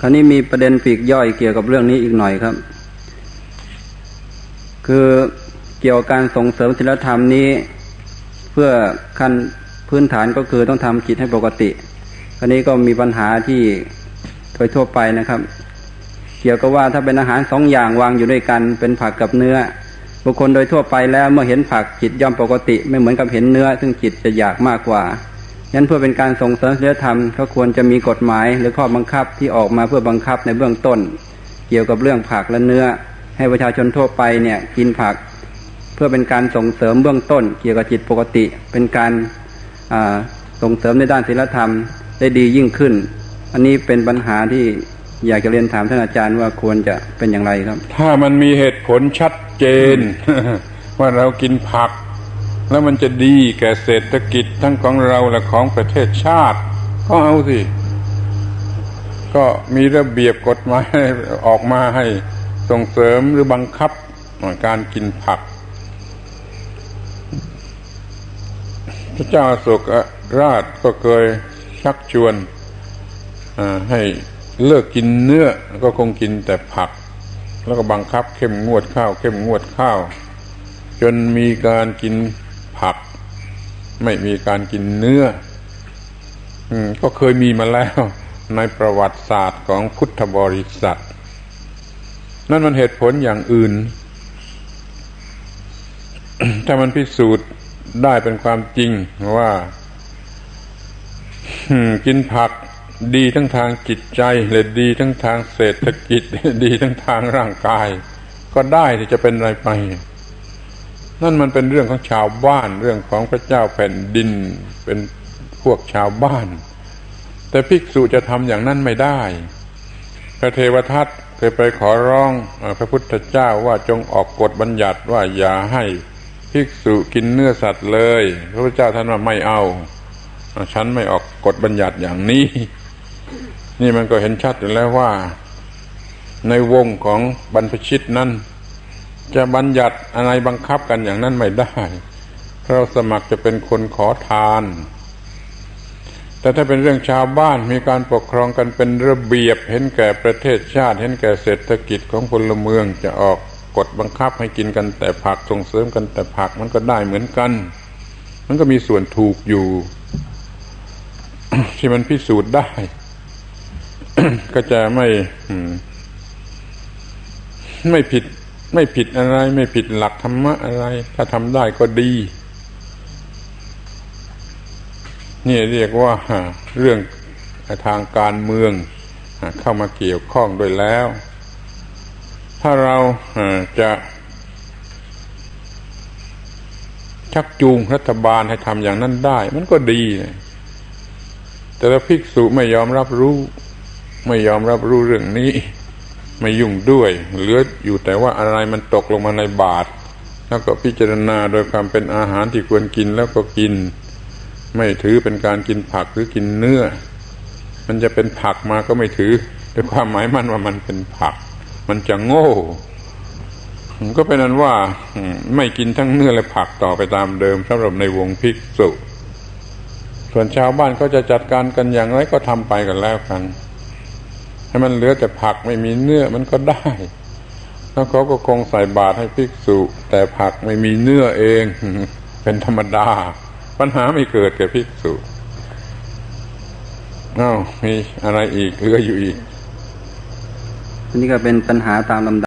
คราวนี้มีประเด็นปีกย่อยเกี่ยวกับเรื่องนี้อีกหน่อยครับ คือเกี่ยวกับการส่งเสริมศีลธรรมนี้ เพื่อขั้นพื้นฐานก็คือต้องทำจิตให้ปกติคราวนี้ก็มีปัญหาที่โดยทั่วไปนะครับ เกี่ยวกับว่าถ้าเป็นอาหารสองอย่างวางอยู่ด้วยกันเป็นผักกับเนื้อ บุคคลโดยทั่วไปแล้วเมื่อเห็นผักจิตย่อมปกติ ไม่เหมือนกับเห็นเนื้อ ซึ่งจิตจะอยากมากกว่า ฉะนั้นเพื่อเป็นการส่งเสริมศีลธรรมก็ควรจะมีกฎหมายหรือข้อบังคับที่ออกมาเพื่อบังคับในเบื้องต้น เกี่ยวกับเรื่องผักและเนื้อ ให้ประชาชนทั่วไปเนี่ยกินผัก เพื่อเป็นการส่งเสริมเบื้องต้น เกี่ยวกับจิตปกติ เป็นการอ่าส่งเสริมในด้านศีลธรรมได้ดียิ่งขึ้น อันนี้เป็นปัญหาที่อยากจะเรียนถามท่านอาจารย์ว่าควรจะเป็นอย่างไรครับ ถ้ามันมีเหตุผลชัดเจน ว่าเรากินผัก แล้วมันจะดีแก่เศรษฐกิจทั้งของเราและของประเทศชาติ ก็เอาสิ ก็มีระเบียบกฎหมายออกมาให้ส่งเสริมหรือบังคับการกินผัก พระเจ้าอโศกราชก็เคยชักชวนให้เลิกกินเนื้อก็คงกินแต่ผัก แล้วก็บังคับเข้มงวดข้าว เข้มงวดข้าว จนมีการกิน ผัก ไม่มีการกินเนื้ออก็เคยมีมาแล้วในประวัติศาสตร์ของพุทธบริษัท นั่นมันเหตุผลอย่างอื่น ถ้ามันพิสูจน์ได้เป็นความจริงว่ากินผักดีทั้งทางจิตใจและดีทั้งทางเศรษฐกิจ ดีทั้งทางร่างกาย ก็ได้ที่จะเป็นอะไรไป นั่นมันเป็นเรื่องของชาวบ้านเรื่องของพระเจ้าแผ่นดินเป็นพวกชาวบ้าน แต่ภิกษุจะทำอย่างนั้นไม่ได้ พระเทวทัตเคยไปขอร้องพระพุทธเจ้าว่าจงออกกฎบัญญัติว่าอย่าให้ภิกษุกินเนื้อสัตว์เลย พระพุทธเจ้าท่านว่าไม่เอาฉันไม่ออกกฎบัญญัติอย่างนี้ นี่มันก็เห็นชัดอยู่แล้วว่า ในวงของบรรพชิตนั้น จะบัญญัติอะไรบังคับกันอย่างนั้นไม่ได้ เราสมัครจะเป็นคนขอทาน แต่ถ้าเป็นเรื่องชาวบ้านมีการปกครองกันเป็นระเบียบ เห็นแก่ประเทศชาติ เห็นแก่เศรษฐกิจของพลเมืองจะออกกฎบังคับให้กินกันแต่ผักส่งเสริมกันแต่ผักมันก็ได้เหมือนกัน มันก็มีส่วนถูกอยู่ ที่มันพิสูจน์ได้ ก็จะไม่ไม่ผิด ไม่ผิดอะไร ไม่ผิดหลักธรรมะอะไร ถ้าทำได้ก็ดี นี่เรียกว่าเรื่องทางการเมืองเข้ามาเกี่ยวข้องด้วยแล้ว ถ้าเราจะชักจูงรัฐบาลให้ทำอย่างนั้นได้ มันก็ดี แต่ละภิกษุไม่ยอมรับรู้ ไม่ยอมรับรู้เรื่องนี้ ไม่ยุ่งด้วย เหลืออยู่แต่ว่าอะไรมันตกลงมาในบาตรแล้วก็พิจารณาโดยความเป็นอาหารที่ควรกินแล้วก็กิน ไม่ถือเป็นการกินผักหรือกินเนื้อ มันจะเป็นผักมาก็ไม่ถือด้วยความหมายมั่นว่ามันเป็นผัก มันจะโง่ก็เป็นนั้นว่าไม่กินทั้งเนื้อและผักต่อไปตามเดิมสำหรับในวงภิกษุ ส่วนชาวบ้านก็จะจัดการกันอย่างไรก็ทำไปกันแล้วกัน ให้มันเหลือแต่ผักไม่มีเนื้อมันก็ได้ แล้วเขาก็คงใส่บาตรให้ภิกษุ แต่ผักไม่มีเนื้อเอง เป็นธรรมดา ปัญหาไม่เกิดแก่ภิกษุอ้าวมีอะไรอีกเหลืออยู่อีกอันนี้ก็เป็นปัญหาตามลำดับ